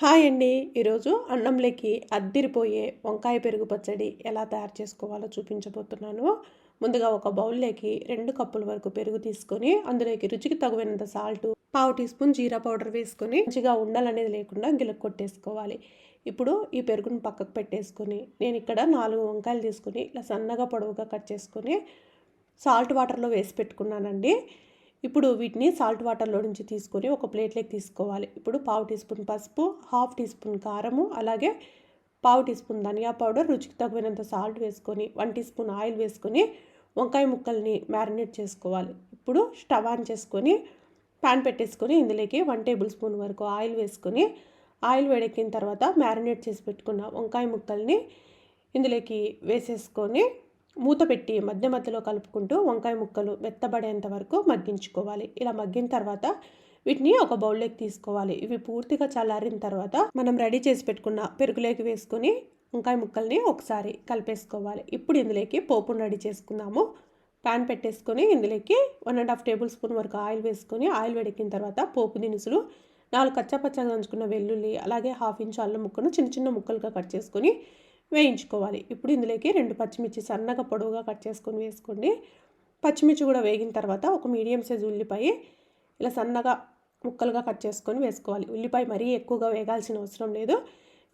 Hi అండి. ఈరోజు అన్నంలోకి అద్దిరిపోయే వంకాయ పెరుగు పచ్చడి ఎలా తయారు చేసుకోవాలో చూపించబోతున్నాను. ముందుగా ఒక బౌల్లోకి రెండు కప్పుల వరకు పెరుగు తీసుకొని అందులోకి రుచికి తగినంత సాల్ట్ పావు టీ స్పూన్ జీరా పౌడర్ వేసుకొని మంచిగా ఉండాలనేది లేకుండా గిలక్ కొట్టేసుకోవాలి. ఇప్పుడు ఈ పెరుగును పక్కకు పెట్టేసుకొని నేను ఇక్కడ నాలుగు వంకాయలు తీసుకొని ఇలా సన్నగా పొడవుగా కట్ చేసుకొని సాల్ట్ వాటర్లో వేసి పెట్టుకున్నానండి. ఇప్పుడు వీటిని సాల్ట్ వాటర్లో నుంచి తీసుకొని ఒక ప్లేట్లోకి తీసుకోవాలి. ఇప్పుడు పావు టీ స్పూన్ పసుపు హాఫ్ టీ స్పూన్ కారము అలాగే పావు టీ స్పూన్ ధనియా పౌడర్ రుచికి తగినంత సాల్ట్ వేసుకొని వన్ టీ స్పూన్ ఆయిల్ వేసుకొని వంకాయ ముక్కల్ని మ్యారినేట్ చేసుకోవాలి. ఇప్పుడు స్టవ్ ఆన్ చేసుకొని ప్యాన్ పెట్టేసుకొని ఇందులోకి వన్ టేబుల్ స్పూన్ వరకు ఆయిల్ వేసుకొని ఆయిల్ వేడెక్కిన తర్వాత మ్యారినేట్ చేసి పెట్టుకున్న వంకాయ ముక్కల్ని ఇందులోకి వేసేసుకొని మూత పెట్టి మధ్య మధ్యలో కలుపుకుంటూ వంకాయ ముక్కలు మెత్తబడేంత వరకు మగ్గించుకోవాలి. ఇలా మగ్గిన తర్వాత వీటిని ఒక బౌల్లోకి తీసుకోవాలి. ఇవి పూర్తిగా చల్లారిన తర్వాత మనం రెడీ చేసి పెట్టుకున్న పెరుగులోకి వేసుకొని వంకాయ ముక్కల్ని ఒకసారి కలిపేసుకోవాలి. ఇప్పుడు ఇందులోకి పోపును రెడీ చేసుకున్నాము. ప్యాన్ పెట్టేసుకొని ఇందులోకి one and half table spoon వరకు ఆయిల్ వేసుకొని ఆయిల్ వేడెక్కిన తర్వాత పోపు దినుసులు నాలుగు కచ్చాపచ్చగా దంచుకున్న వెల్లుల్లి అలాగే హాఫ్ ఇంచ్ అల్లం ముక్కను చిన్న చిన్న ముక్కలుగా కట్ చేసుకొని వేయించుకోవాలి. ఇప్పుడు ఇందులోకి రెండు పచ్చిమిర్చి సన్నగా పొడవుగా కట్ చేసుకొని వేసుకోండి. పచ్చిమిర్చి కూడా వేగిన తర్వాత ఒక మీడియం సైజ్ ఉల్లిపాయ ఇలా సన్నగా ముక్కలుగా కట్ చేసుకొని వేసుకోవాలి. ఉల్లిపాయ మరీ ఎక్కువగా వేగాల్సిన అవసరం లేదు.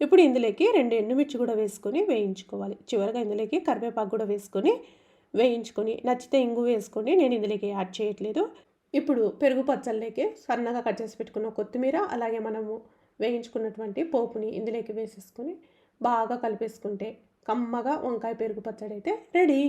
ఇప్పుడు ఇందులోకి రెండు ఎండుమిర్చి కూడా వేసుకొని వేయించుకోవాలి. చివరిగా ఇందులోకి కరివేపాకు కూడా వేసుకొని వేయించుకొని నచ్చితే ఇంగు వేసుకొని నేను ఇందులోకి యాడ్ చేయట్లేదు. ఇప్పుడు పెరుగు పచ్చళ్ళకి సన్నగా కట్ చేసి పెట్టుకున్న కొత్తిమీర అలాగే మనము వేయించుకున్నటువంటి పోపుని ఇందులోకి వేసేసుకొని బాగా కలిపేసుకుంటే కమ్మగా వంకాయ పెరుగు పచ్చడి అయితే రెడీ.